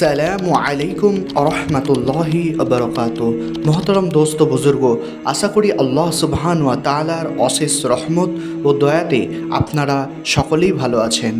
আসসালামু আলাইকুম আরহামতুল্লাহি আবরকাত। মহতরম দোস্ত, বুজুর্গ, আশা করি আল্লাহ সুবহান ওয়া তালার অশেষ রহমত ও দয়াতে আপনারা সকলেই ভালো আছেন।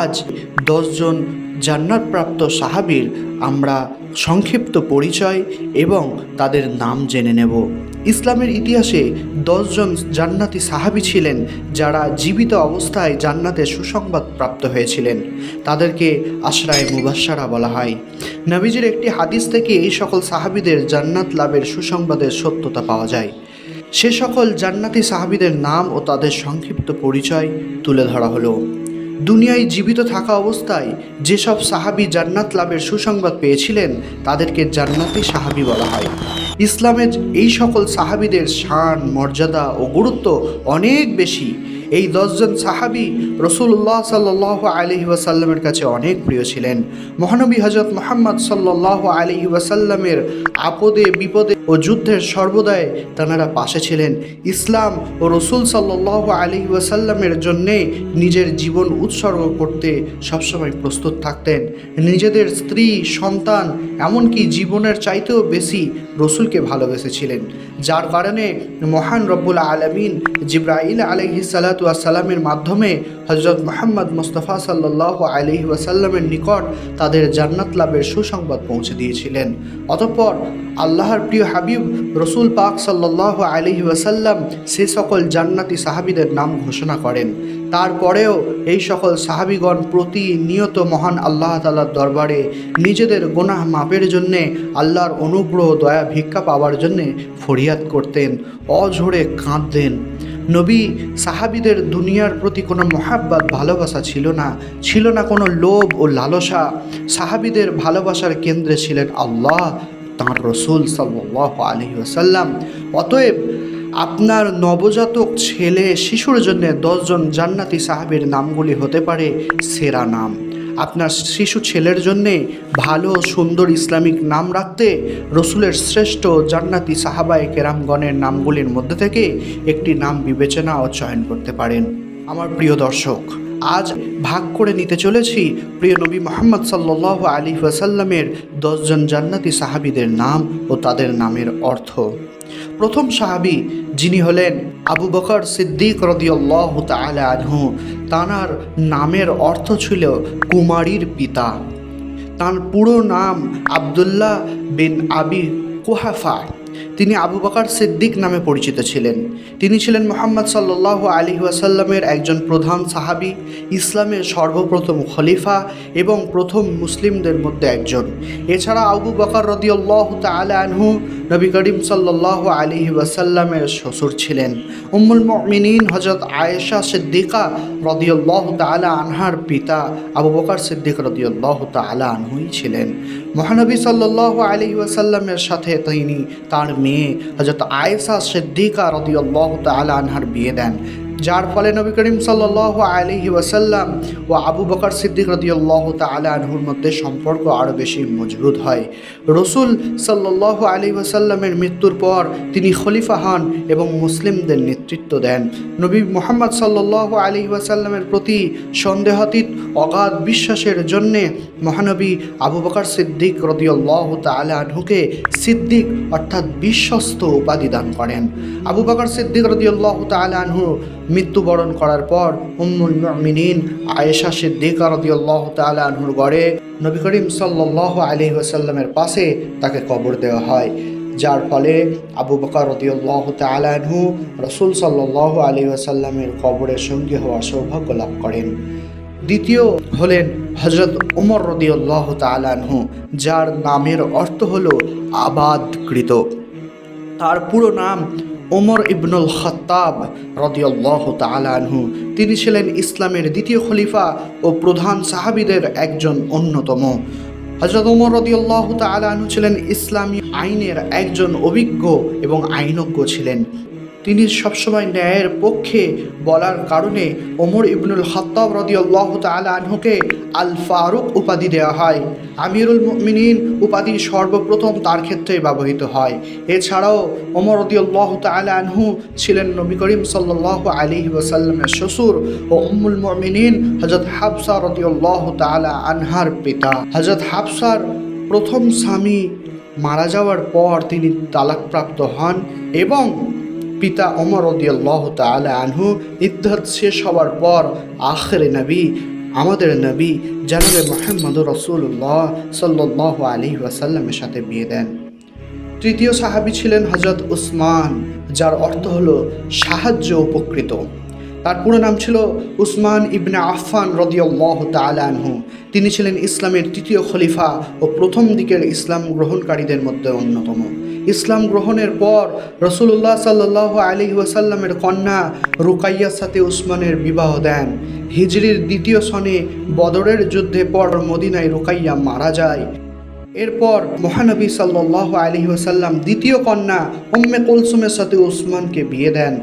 আজ দশজন জান্নাতপ্রাপ্ত সাহাবির আমরা সংক্ষিপ্ত পরিচয় এবং তাদের নাম জেনে নেব। ইসলামের ইতিহাসে দশজন জান্নাতি সাহাবী ছিলেন যারা জীবিত অবস্থায় জান্নাতের সুসংবাদ প্রাপ্ত হয়েছিলেন। তাদেরকে আশরায় মুবাসারা বলা হয়। নবীজির একটি হাদিস থেকে এই সকল সাহাবীদের জান্নাত লাভের সুসংবাদের সত্যতা পাওয়া যায়। সে সকল জান্নাতি সাহাবীদের নাম ও তাদের সংক্ষিপ্ত পরিচয় তুলে ধরা হলো। দুনিয়ায় জীবিত থাকা অবস্থায় যেসব সাহাবি জান্নাত লাভের সুসংবাদ পেয়েছিলেন, তাদেরকে জান্নাতি সাহাবি বলা হয়। ইসলামের এই সকল সাহাবিদের শান, মর্যাদা ও গুরুত্ব অনেক বেশি। এই দশজন সাহাবি রসুল্লাহ সাল্লাহ আলহি ওয়াসাল্লামের কাছে অনেক প্রিয় ছিলেন। মহানবী হজরত মোহাম্মদ সাল্লাহ আলহি ওয়াসাল্লামের আপদে, বিপদে ও যুদ্ধের সর্বদায় তাঁরা পাশে ছিলেন। ইসলাম ও রসুল সাল্লাহ আলহি ওয়াসাল্লামের জন্যে নিজের জীবন উৎসর্গ করতে সবসময় প্রস্তুত থাকতেন। নিজেদের স্ত্রী, সন্তান, এমনকি জীবনের চাইতেও বেশি রসুলকে ভালোবেসেছিলেন। যার কারণে মহান রব্বুল আলমিন জিব্রাইল আলহি সালাতামের মাধ্যমে হজরত মোহাম্মদ মুস্তফা সাল্লাহ আলহি ওয়াসাল্লামের নিকট তাদের জান্নাত লাভের সুসংবাদ পৌঁছে দিয়েছিলেন। অতঃপর আল্লাহর প্রিয় হাবিব রসুল পাক সাল্লাহ আলহি ওয়াসাল্লাম সে সকল জান্নাতি সাহাবিদের নাম ঘোষণা করেন। তারপরেও এই সকল সাহাবিগণ প্রতিনিয়ত মহান আল্লাহ তালার দরবারে নিজেদের গোনাহ মাপের জন্যে আল্লাহর অনুগ্রহ দয়া ভিক্ষা পাওয়ার জন্যে ফরিয়াদ করতেন, অঝরে কাঁদতেন। নবী সাহাবিদের দুনিয়ার প্রতি কোনো মহাব্বাত, ভালোবাসা ছিল না। ছিল না কোনো লোভ ও লালসা। সাহাবিদের ভালোবাসার কেন্দ্রে ছিলেন আল্লাহ, তাঁর রসুল সাল্লাহ আলহি আসাল্লাম অতএব আপনার নবজাতক ছেলে, শিশুর জন্য দশজন জান্নাতি সাহাবের নামগুলি হতে পারে সেরা নাম। আপনার শিশু ছেলের জন্যে ভালো সুন্দর ইসলামিক নাম রাখতে রসুলের শ্রেষ্ঠ জান্নাতি সাহাবায় কেরামগণের নামগুলির মধ্যে থেকে একটি নাম বিবেচনা ও চয়ন করতে পারেন। আমার প্রিয় দর্শক, আজ ভাগ করে নিতে চলেছি প্রিয় নবী মোহাম্মদ সাল্লাহ আলী ওয়াসাল্লামের দশজন জান্নাতি সাহাবিদের নাম ও তাদের নামের অর্থ। প্রথম সাহাবি যিনি হলেন আবু বকর সিদ্দিক রদিয়াল্লাহ তালা আনহু তাঁর নামের অর্থ ছিল কুমারীর পিতা। তাঁর পুরো নাম আবদুল্লাহ বিন আবি কুহাফা। তিনি আবু বকর সিদ্দিক নামে পরিচিত ছিলেন। তিনি ছিলেন মোহাম্মদ সাল্লাহ আলী ওয়াসাল্লামের একজন প্রধান সাহাবি, ইসলামের সর্বপ্রথম খলিফা এবং প্রথম মুসলিমদের মধ্যে একজন। এছাড়া আবু বকর রদিউল্লাহ তালা আনহু নবী করিম সাল্লাহ আলী ওয়াসাল্লামের শ্বশুর ছিলেন। উম্মুল মিনীন হজরত আয়েশা সিদ্দিকা রদিউল্লাহ তালা আনহার পিতা আবু বকর সিদ্দিক রদিউল্লাহ তালা আনহুই ছিলেন। মহানবী সাল্লাহ আলী ওয়াসাল্লামের সাথে তিনি তার মেয়ে হজরত আয়েসা সিদ্দিকা রদিউল্লাহ তালা আনহার বিয়ে দেন। যার ফলে নবী করিম সাল্লাহ আলহি ওয়াসাল্লাম ও আবু বকর সিদ্দিক রদিউল্লাহ তালা আনহুর মধ্যে সম্পর্ক আরও বেশি মজবুত হয়। রসুল সাল্লাহ আলী ওয়াসাল্লামের মৃত্যুর পর তিনি খলিফা হন এবং মুসলিমদের নেতৃত্ব দেন। নবী মোহাম্মদ সাল্লাহ আলী ওয়াসাল্লামের প্রতি সন্দেহাতীত অগাধ বিশ্বাসের জন্যে মহানবী আবু বকর সিদ্দিক রদিউল্লাহ তালা আনহুকে সিদ্দিক অর্থাৎ বিশ্বস্ত উপাধি দান করেন। আবু বকর সিদ্দিক রদিউল্লাহ তালা আনহু মৃত্যুবরণ করার পর উম্মুল মিনীন আয়েশা সিদ্দিকা রদিউল্লাহ তালা আনহুর গড়ে নবী করিম সাল্লাহ আলী ওসাল্লামের পাশে তাকে কবর দেওয়া হয়। যার ফলে আবু বকর রদিউল্লাহ তালাহু রসুল সাল্লাহ আলী ওসাল্লামের কবরের সঙ্গী হওয়ার সৌভাগ্য লাভ করেন। দ্বিতীয় হলেন হজরত উমর রদিউল্লাহ তালাহু যার নামের অর্থ হল আবাদকৃত। তার পুরো নাম ওমর ইবনুল খত্তাব রদিয়াল্লাহ তালানহু তিনি ছিলেন ইসলামের দ্বিতীয় খলিফা ও প্রধান সাহাবিদের একজন অন্যতম। হজরত ওমর রদিয়াল্লাহ তালানহু ছিলেন ইসলামী আইনের একজন অভিজ্ঞ এবং আইনজ্ঞ ছিলেন। তিনি সবসময় ন্যায়ের পক্ষে বলার কারণে ওমর ইবনুল খত্তাব রদিয়াল্লাহ তালা আনহুকে আল ফারুক উপাধি দেওয়া হয়। আমিরুল মুমিনিন উপাধি সর্বপ্রথম তার ক্ষেত্রে ব্যবহৃত হয়। এছাড়াও ওমর রদিউল্লাহ তালা আনহু ছিলেন নবী করিম সাল্লাহ আলী ওসাল্লামের শ্বশুর ও উম্মুল মুমিনিন হজরত হাফসা রদিউল্লাহ তালা আনহার পিতা। হজরত হাফসার প্রথম স্বামী মারা যাওয়ার পর তিনি তালাকপ্রাপ্ত হন এবং পিতা ওমর রদিয়াল্লাহ তালা আনহু ইদ্যত শেষ হওয়ার পর আখরে নবী, আমাদের নবী জানাবে মোহাম্মদ রসুল্লাহ সাল্লাহ আলী ওয়াসাল্লামের সাথে বিয়ে দেন। তৃতীয় সাহাবী ছিলেন হজরত উসমান, যার অর্থ হলো সাহায্য উপকৃত। তার পুরো নাম ছিল উসমান ইবনে আফফান রদিয়াল্লাহ তাআলা আনহু। তিনি ছিলেন ইসলামের তৃতীয় খলিফা ও প্রথম দিকের ইসলাম গ্রহণকারীদের মধ্যে অন্যতম। ইসলাম গ্রহণের পর রসুল্লাহ সাল্লাহ আলী ওয়াসাল্লামের কন্যা রুকাইয়ার সাথে উসমানের বিবাহ দেন। হিজড়ির দ্বিতীয় সনে বদরের যুদ্ধে পর মদিনায় রুকাইয়া মারা যায়। এরপর মহানবী সাল্লাহ আলী ওসাল্লাম দ্বিতীয় কন্যা উম্মে কুলসুমের সাথে উসমানকে বিয়ে দেন।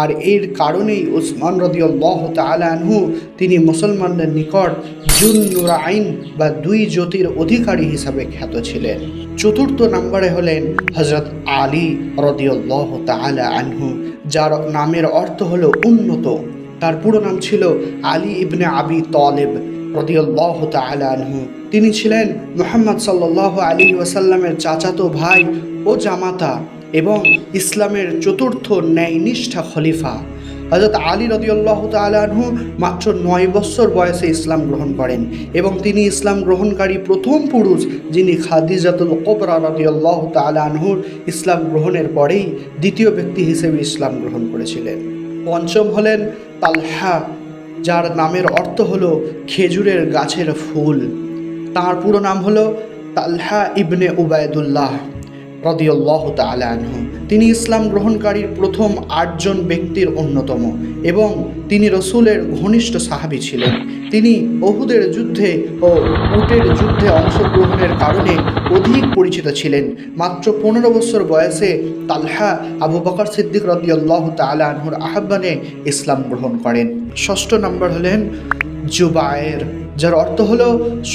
আর এর কারণেই উসমান রদিউল্লাহ তালা আনহু তিনি মুসলমানদের নিকট জুন আইন বা দুই জ্যোতির অধিকারী হিসাবে খ্যাত ছিলেন। চতুর্থ নম্বরে হলেন হজরত আলী রদিউল্লাহ তালা আনহু, যার নামের অর্থ হলো উন্নত। তার পুরো নাম ছিল আলী ইবনে আবি তলেব রদিউল্লাহ তালা আনহু। তিনি ছিলেন মোহাম্মদ সাল্লাহ আলী ওয়াসাল্লামের চাচাতো ভাই ও জামাতা। এবং ইসলামের চতুর্থ ন্যায়নিষ্ঠা খলিফা। হজরত আলী রদিউল্লাহ তালাহু মাত্র নয় বৎসর বয়সে ইসলাম গ্রহণ করেন এবং তিনি ইসলাম গ্রহণকারী প্রথম পুরুষ যিনি খাদিজাতুল কোবরা রদিউল্লাহ তালাহুর ইসলাম গ্রহণের পরেই দ্বিতীয় ব্যক্তি হিসেবে ইসলাম গ্রহণ করেছিলেন। পঞ্চম হলেন তালহা, যার নামের অর্থ হলো খেজুরের গাছের ফুল। তার পুরো নাম হলো তালহা ইবনে উবায়দুল্লাহ। রদিউল্লাহ তালা আনহু। তিনি ইসলাম গ্রহণকারীর প্রথম আটজন ব্যক্তির অন্যতম এবং তিনি রসুলের ঘনিষ্ঠ সাহাবী ছিলেন। তিনি অহুদের যুদ্ধে ও উটের যুদ্ধে অংশগ্রহণের কারণে অধিক পরিচিত ছিলেন। মাত্র পনেরো বছর বয়সে তালহা আবু বকর সিদ্দিক রদিউল্লাহ তালা আনহুর আহ্বানে ইসলাম গ্রহণ করেন। ষষ্ঠ নম্বর হলেন জুবায়ের। যার অর্থ হল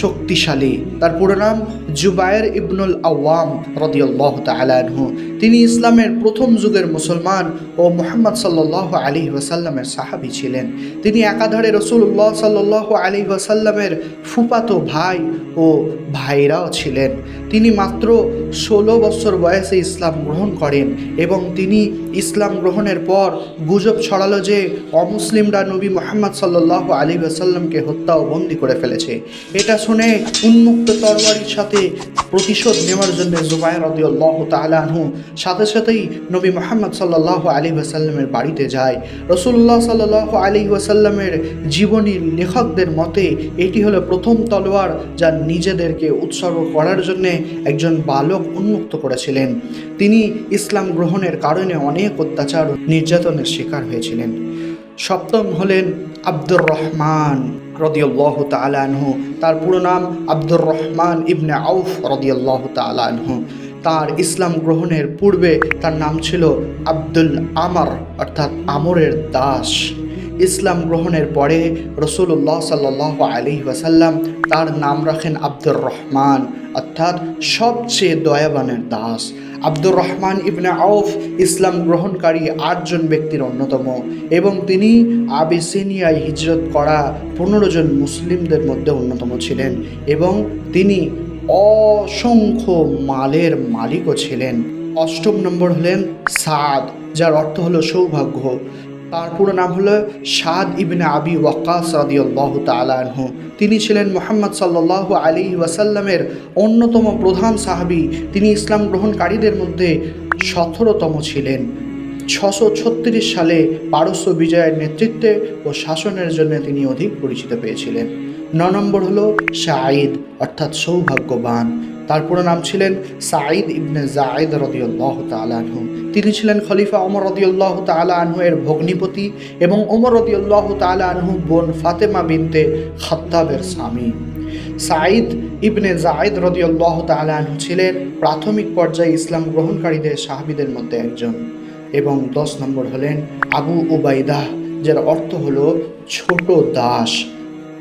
শক্তিশালী। তার পুরো নাম জুবায়ের ইবনুল আওয়াম রদিউল্লাহ তালাহু তিনি ইসলামের প্রথম যুগের মুসলমান ও মোহাম্মদ সাল্লাহ আলী ওয়াসাল্লামের সাহাবি ছিলেন। তিনি একাধারে রসুল্লাহ সাল্লাহ আলী ওয়াসাল্লামের ফুপাতো ভাই ও ভাইরাও ছিলেন। তিনি মাত্র ষোলো বছর বয়সে ইসলাম গ্রহণ করেন এবং তিনি ইসলাম গ্রহণের পর গুজব ছড়ালো যে অমুসলিমরা নবী মোহাম্মদ সাল্লাহ আলী ওয়াসাল্লামকে হত্যা ও বন্দি করে ফেলেছে। এটা শুনে উন্মুক্ত তরবারির সাথে প্রতিশোধ নেওয়ার জন্য জুবাইর রদিউল্লাহ তালাহু সাথে সাথেই নবী মোহাম্মদ সাল্লাহ আলী ওয়াসাল্লামের বাড়িতে যায়। রসুল্লাহ সাল্লাহ আলী ওয়াসাল্লামের জীবনীর লেখকদের মতে, এটি হলো প্রথম তলোয়ার যা নিজেদেরকে উৎসর্গ করার জন্যে একজন বালক উন্মুক্ত করেছিলেন। তিনি ইসলাম গ্রহণের কারণে অনেক অত্যাচার নির্যাতনের শিকার হয়েছিলেন। সপ্তম হলেন আব্দুর রহমান। রদিয়াল্লাহ তালানহু তার পুরো নাম আব্দুর রহমান ইবনে আউফ রদিয়াল্লাহ তালানহু তার ইসলাম গ্রহণের পূর্বে তার নাম ছিল আব্দুল আমর, অর্থাৎ আমরের দাস। ইসলাম গ্রহণের পরে রসুল্লাহ সাল্লাহ আলী ওয়াসাল্লাম তার নাম রাখেন আব্দুর রহমান, অর্থাৎ সবচেয়ে দয়াবানের দাস। আব্দুর রহমান ইবনে আউফ ইসলাম গ্রহণকারী আটজন ব্যক্তির অন্যতম এবং তিনি আবিসিনিয়ায় হিজরত করা পনেরো জন মুসলিমদের মধ্যে অন্যতম ছিলেন এবং তিনি অসংখ্য মালের মালিকও ছিলেন। অষ্টম নম্বর হলেন সাদ, যার অর্থ হলো সৌভাগ্য। তার পুরো নাম হলো সাদ ইবনে আবি ওয়াক্কাস রাদিয়াল্লাহু তাআলা আনহু। তিনি ছিলেন মোহাম্মদ সাল্লাহ আলী ওয়াসাল্লামের অন্যতম প্রধান সাহাবী। তিনি ইসলাম গ্রহণকারীদের মধ্যে সতেরোতম ছিলেন। ছশো ছত্রিশ সালে পারস্য বিজয়ের নেতৃত্বে ও শাসনের জন্য তিনি অধিক পরিচিত পেয়েছিলেন। ন নম্বর হলো শাঈদ অর্থাৎ সৌভাগ্যবান। তার পুরো নাম ছিলেন সাঈদ ইবনে জায়েদ রদিউল্লাহ তালাহু তিনি ছিলেন খলিফা ওমর রদিউল্লাহ তালা আনহু এর ভগ্নিপতি এবং ওমর রদিউল্লাহ তালা আনহু বোন ফাতেমা বিনতে খাত্তাবের স্বামী। সাঈদ ইবনে জায়েদ রদিউল্লাহ তালা আনহু ছিলেন প্রাথমিক পর্যায়ে ইসলাম গ্রহণকারীদের সাহাবিদের মধ্যে একজন এবং দশ নম্বর হলেন আবু উবাইদাহ, যার অর্থ হলো ছোট দাস,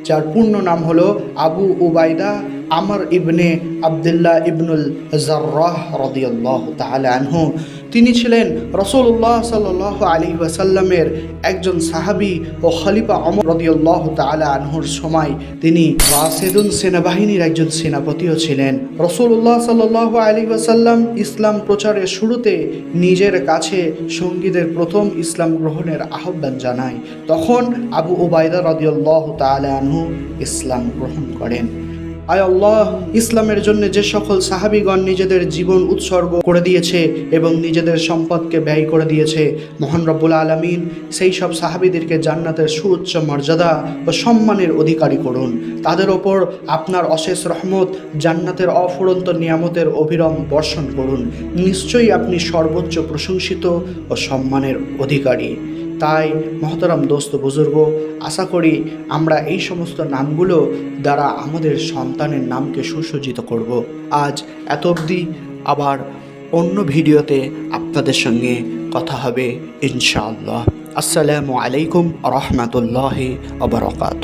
যার পূর্ণ নাম হলো আবু উবাইদা আমর ইবনে আবদুল্লাহ ইবনুল জার্রাহ রদিয়াল্লাহ তাআলা আনহু, তিনি ছিলেন রসুল্লাহ সাল্লাহ আলী ওয়াসাল্লামের একজন সাহাবি ও খলিফা অমর রদিয়াল্লাহ তাআলা আনহুর সময় তিনি রাসেদুন সেনাবাহিনীর একজন সেনাপতিও ছিলেন। রসুল্লাহ সাল্লাহ আলী ওয়াসাল্লাম ইসলাম প্রচারের শুরুতে নিজের কাছে সঙ্গীদের প্রথম ইসলাম গ্রহণের আহ্বান জানায়। তখন আবু ওবায়দা রদিয়াল্লাহ তাআলা আনহু ইসলাম গ্রহণ করেন। আয় আল্লাহ, ইসলামের জন্য যে সকল সাহাবিগণ নিজেদের জীবন উৎসর্গ করে দিয়েছে এবং নিজেদের সম্পদকে ব্যয় করে দিয়েছে, মহান রব্বুল আলমিন সেই সব সাহাবিদেরকে জান্নাতের সুউচ্চ মর্যাদা ও সম্মানের অধিকারী করুন। তাদের ওপর আপনার অশেষ রহমত জান্নাতের অফুরন্ত নিয়ামতের অবিরম বর্ষণ করুন। নিশ্চয়ই আপনি সর্বোচ্চ প্রশংসিত ও সম্মানের অধিকারী। তাই মহতরম দোস্ত বুজুর্গ, আশা করি আমরা এই সমস্ত নামগুলো দ্বারা আমাদের সন্তানের নামকে সুসজ্জিত করব। আজ এত অবধি, আবার অন্য ভিডিওতে আপনাদের সঙ্গে কথা হবে ইনশাআল্লাহ। আসসালামু আলাইকুম রহমতুল্লাহ আবরকাত